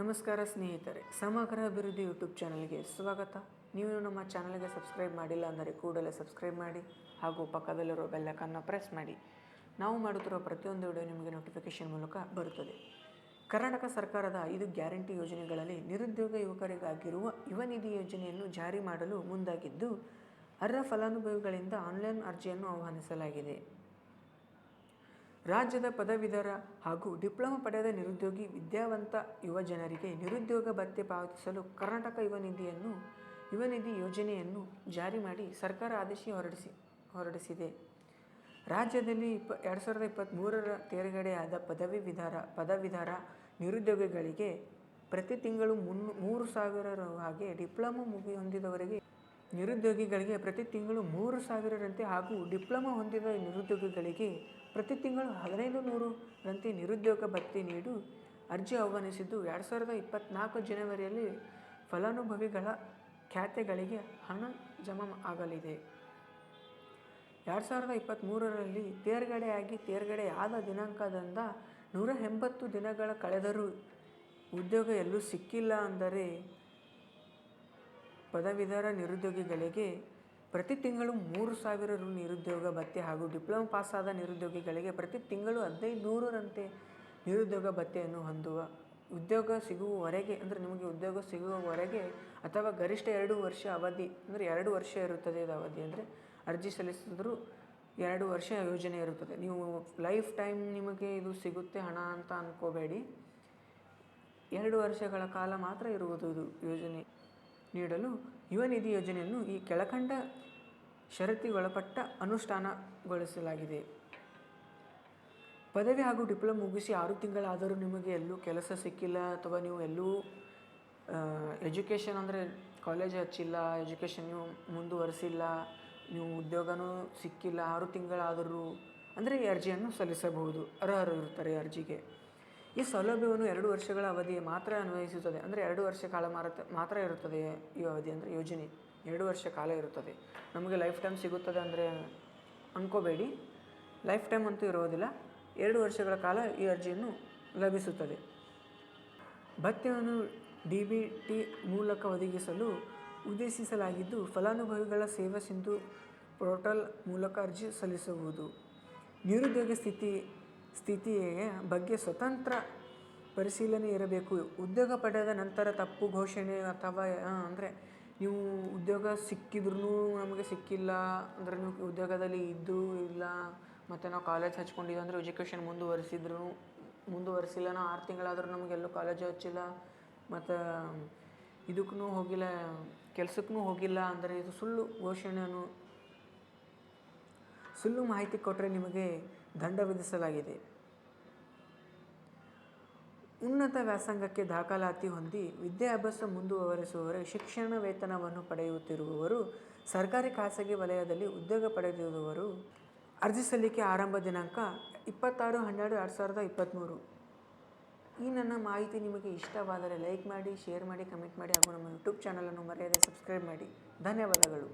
ನಮಸ್ಕಾರ ಸ್ನೇಹಿತರೆ, ಸಮಗ್ರ ಅಭಿವೃದ್ಧಿ ಯೂಟ್ಯೂಬ್ ಚಾನಲ್ಗೆ ಸ್ವಾಗತ. ನೀವು ನಮ್ಮ ಚಾನಲ್ಗೆ ಸಬ್ಸ್ಕ್ರೈಬ್ ಮಾಡಿಲ್ಲ ಅಂದರೆ ಕೂಡಲೇ ಸಬ್ಸ್ಕ್ರೈಬ್ ಮಾಡಿ ಹಾಗೂ ಪಕ್ಕದಲ್ಲಿರೋ ಬೆಲ್ಲಕನ್ನು ಪ್ರೆಸ್ ಮಾಡಿ. ನಾವು ಮಾಡುತ್ತಿರುವ ಪ್ರತಿಯೊಂದು ವಿಡಿಯೋ ನಿಮಗೆ ನೋಟಿಫಿಕೇಷನ್ ಮೂಲಕ ಬರುತ್ತದೆ. ಕರ್ನಾಟಕ ಸರ್ಕಾರದ ಐದು ಗ್ಯಾರಂಟಿ ಯೋಜನೆಗಳಲ್ಲಿ ನಿರುದ್ಯೋಗ ಯುವಕರಿಗಾಗಿರುವ ಯುವ ನಿಧಿ ಯೋಜನೆಯನ್ನು ಜಾರಿ ಮಾಡಲು ಮುಂದಾಗಿದ್ದು, ಅರ್ಹ ಫಲಾನುಭವಿಗಳಿಂದ ಆನ್ಲೈನ್ ಅರ್ಜಿಯನ್ನು ಆಹ್ವಾನಿಸಲಾಗಿದೆ. ರಾಜ್ಯದ ಪದವೀಧರ ಹಾಗೂ ಡಿಪ್ಲೊಮಾ ಪಡೆದ ನಿರುದ್ಯೋಗಿ ವಿದ್ಯಾವಂತ ಯುವ ಜನರಿಗೆ ನಿರುದ್ಯೋಗ ಭತ್ಯೆ ಪಾವತಿಸಲು ಕರ್ನಾಟಕ ಯುವ ನಿಧಿಯನ್ನು, ಯುವ ಯೋಜನೆಯನ್ನು ಜಾರಿ ಮಾಡಿ ಸರ್ಕಾರ ಆದೇಶ ಹೊರಡಿಸಿ, ಹೊರಡಿಸಿದೆ. ರಾಜ್ಯದಲ್ಲಿ ಇಪ್ಪ, ಎರಡು ಸಾವಿರದ ಇಪ್ಪತ್ತ್ಮೂರರ ತೇರ್ಗಡೆಯಾದ ಪದವಿ ವಿಧಾರ ಪದವೀಧರ ನಿರುದ್ಯೋಗಿಗಳಿಗೆ ಪ್ರತಿ ತಿಂಗಳು ಮುನ್ನೂ, ಮೂರು ಸಾವಿರ ಹಾಗೆ ಡಿಪ್ಲೊಮಾ ಮುಗಿ ಹೊಂದಿದವರಿಗೆ ನಿರುದ್ಯೋಗಿಗಳಿಗೆ ಪ್ರತಿ ತಿಂಗಳು ಮೂರು ಸಾವಿರರಂತೆ ಹಾಗೂ ಡಿಪ್ಲೊಮಾ ಹೊಂದಿದ ನಿರುದ್ಯೋಗಿಗಳಿಗೆ ಪ್ರತಿ ತಿಂಗಳು ಹದಿನೈದು ನೂರರಂತೆ ನಿರುದ್ಯೋಗ ಭತ್ಯೆ ನೀಡು ಅರ್ಜಿ ಆಹ್ವಾನಿಸಿದ್ದು ಎರಡು ಸಾವಿರದ ಇಪ್ಪತ್ತ್ನಾಲ್ಕು ಜನವರಿಯಲ್ಲಿ ಫಲಾನುಭವಿಗಳ ಖಾತೆಗಳಿಗೆ ಹಣ ಜಮಾ ಆಗಲಿದೆ. ಎರಡು ಸಾವಿರದ ಇಪ್ಪತ್ತ್ಮೂರರಲ್ಲಿ ತೇರ್ಗಡೆಯಾಗಿ ತೇರ್ಗಡೆಯಾದ ದಿನಾಂಕದಿಂದ ನೂರ ಎಂಬತ್ತು ದಿನಗಳ ಕಳೆದರೂ ಉದ್ಯೋಗ ಎಲ್ಲೂ ಸಿಕ್ಕಿಲ್ಲ ಅಂದರೆ ಪದವೀಧರ ನಿರುದ್ಯೋಗಿಗಳಿಗೆ ಪ್ರತಿ ತಿಂಗಳು ಮೂರು ಸಾವಿರ ರು ನಿರುದ್ಯೋಗ ಭತ್ಯೆ ಹಾಗೂ ಡಿಪ್ಲೊಮಾ ಪಾಸಾದ ನಿರುದ್ಯೋಗಿಗಳಿಗೆ ಪ್ರತಿ ತಿಂಗಳು ಹದಿನೈದು ನೂರರಂತೆ ನಿರುದ್ಯೋಗ ಭತ್ಯೆಯನ್ನು ಹೊಂದುವ ಉದ್ಯೋಗ ಸಿಗುವವರೆಗೆ, ಅಂದರೆ ನಿಮಗೆ ಉದ್ಯೋಗ ಸಿಗುವವರೆಗೆ ಅಥವಾ ಗರಿಷ್ಠ ಎರಡು ವರ್ಷ ಅವಧಿ, ಅಂದರೆ ಎರಡು ವರ್ಷ ಇರುತ್ತದೆ ಇದು ಅವಧಿ ಅಂದರೆ ಅರ್ಜಿ ಸಲ್ಲಿಸಿದ್ರು ಎರಡು ವರ್ಷ ಯೋಜನೆ ಇರುತ್ತದೆ. ನೀವು ಲೈಫ್ ಟೈಮ್ ನಿಮಗೆ ಇದು ಸಿಗುತ್ತೆ ಹಣ ಅಂತ ಅಂದ್ಕೋಬೇಡಿ ಎರಡು ವರ್ಷಗಳ ಕಾಲ ಮಾತ್ರ ಇರುವುದು ಇದು ಯೋಜನೆ. ನೀಡಲು ಯುವ ನಿಧಿ ಯೋಜನೆಯನ್ನು ಈ ಕೆಳಕಂಡ ಷರತ್ತಿಗೊಳಪಟ್ಟ ಅನುಷ್ಠಾನಗೊಳಿಸಲಾಗಿದೆ. ಪದವಿ ಹಾಗೂ ಡಿಪ್ಲೊಮಾ ಮುಗಿಸಿ ಆರು ತಿಂಗಳಾದರೂ ನಿಮಗೆ ಎಲ್ಲೂ ಕೆಲಸ ಸಿಕ್ಕಿಲ್ಲ ಅಥವಾ ನೀವು ಎಲ್ಲೂ ಎಜುಕೇಷನ್ ಅಂದರೆ ಕಾಲೇಜ್ ಹಚ್ಚಿಲ್ಲ, ಎಜುಕೇಷನ್ ನೀವು ಮುಂದುವರಿಸಿಲ್ಲ, ನೀವು ಉದ್ಯೋಗನೂ ಸಿಕ್ಕಿಲ್ಲ, ಆರು ತಿಂಗಳಾದರೂ ಅಂದರೆ ಈ ಅರ್ಜಿಯನ್ನು ಸಲ್ಲಿಸಬಹುದು. ಅರ್ಹರು ಇರ್ತಾರೆ ಅರ್ಜಿಗೆ. ಈ ಸೌಲಭ್ಯವನ್ನು ಎರಡು ವರ್ಷಗಳ ಅವಧಿ ಮಾತ್ರ ಅನ್ವಯಿಸುತ್ತದೆ. ಅಂದರೆ ಎರಡು ವರ್ಷ ಕಾಲ ಮಾತ್ರ ಇರುತ್ತದೆ ಈ ಅವಧಿ ಅಂದರೆ ಯೋಜನೆ. ಎರಡು ವರ್ಷ ಕಾಲ ಇರುತ್ತದೆ. ನಮಗೆ ಲೈಫ್ ಟೈಮ್ ಸಿಗುತ್ತದೆ ಅಂದರೆ ಅಂದ್ಕೋಬೇಡಿ ಲೈಫ್ ಟೈಮ್ ಅಂತೂ ಇರೋದಿಲ್ಲ. ಎರಡು ವರ್ಷಗಳ ಕಾಲ ಈ ಅರ್ಜಿಯನ್ನು ಲಭಿಸುತ್ತದೆ. ಭತ್ಯವನ್ನು ಡಿ ಬಿ ಟಿ ಮೂಲಕ ಒದಗಿಸಲು ಉದ್ದೇಶಿಸಲಾಗಿದ್ದು ಫಲಾನುಭವಿಗಳ ಸೇವಾ ಸಿಂಧು ಪೋರ್ಟಲ್ ಮೂಲಕ ಅರ್ಜಿ ಸಲ್ಲಿಸುವುದು. ನಿರುದ್ಯೋಗ ಸ್ಥಿತಿ ಸ್ಥಿತಿಯ ಬಗ್ಗೆ ಸ್ವತಂತ್ರ ಪರಿಶೀಲನೆ ಇರಬೇಕು. ಉದ್ಯೋಗ ಪಡೆದ ನಂತರ ತಪ್ಪು ಘೋಷಣೆ ಅಥವಾ ಅಂದರೆ ನೀವು ಉದ್ಯೋಗ ಸಿಕ್ಕಿದ್ರೂ ನಮಗೆ ಸಿಕ್ಕಿಲ್ಲ, ಅಂದರೆ ನೀವು ಉದ್ಯೋಗದಲ್ಲಿ ಇದ್ದು ಇಲ್ಲ, ಮತ್ತು ನಾವು ಕಾಲೇಜ್ ಹಚ್ಕೊಂಡಿದ್ದು ಅಂದರೆ ಎಜುಕೇಷನ್ ಮುಂದುವರಿಸಿದ್ರು ಮುಂದುವರಿಸಿಲ್ಲ ನಾವು ಆರು ತಿಂಗಳಾದರೂ ನಮಗೆಲ್ಲೂ ಕಾಲೇಜ್ ಹಚ್ಚಿಲ್ಲ, ಮತ್ತು ಇದಕ್ಕೂ ಹೋಗಿಲ್ಲ, ಕೆಲ್ಸಕ್ಕೂ ಹೋಗಿಲ್ಲ, ಅಂದರೆ ಇದು ಸುಳ್ಳು ಘೋಷಣೆಯನ್ನು ಸುಳ್ಳು ಮಾಹಿತಿ ಕೊಟ್ಟರೆ ನಿಮಗೆ ದಂಡ ವಿಧಿಸಲಾಗಿದೆ. ಉನ್ನತ ವ್ಯಾಸಂಗಕ್ಕೆ ದಾಖಲಾತಿ ಹೊಂದಿ ವಿದ್ಯಾಭ್ಯಾಸ ಮುಂದುವರೆಸುವವರು ಶಿಕ್ಷಣ ವೇತನವನ್ನು ಪಡೆಯುತ್ತಿರುವವರು, ಸರ್ಕಾರಿ ಖಾಸಗಿ ವಲಯದಲ್ಲಿ ಉದ್ಯೋಗ ಪಡೆದಿರುವವರು ಅರ್ಜಿ ಸಲ್ಲಿಕೆ ಆರಂಭ ದಿನಾಂಕ ಇಪ್ಪತ್ತಾರು, ಹನ್ನೆರಡು, ಎರಡು ಸಾವಿರದ ಇಪ್ಪತ್ತ್ಮೂರು. ಈ ನನ್ನ ಮಾಹಿತಿ ನಿಮಗೆ ಇಷ್ಟವಾದರೆ ಲೈಕ್ ಮಾಡಿ, ಶೇರ್ ಮಾಡಿ, ಕಮೆಂಟ್ ಮಾಡಿ ಹಾಗೂ ನಮ್ಮ ಯೂಟ್ಯೂಬ್ ಚಾನಲನ್ನು ಮರೆಯದೆ ಸಬ್ಸ್ಕ್ರೈಬ್ ಮಾಡಿ. ಧನ್ಯವಾದಗಳು.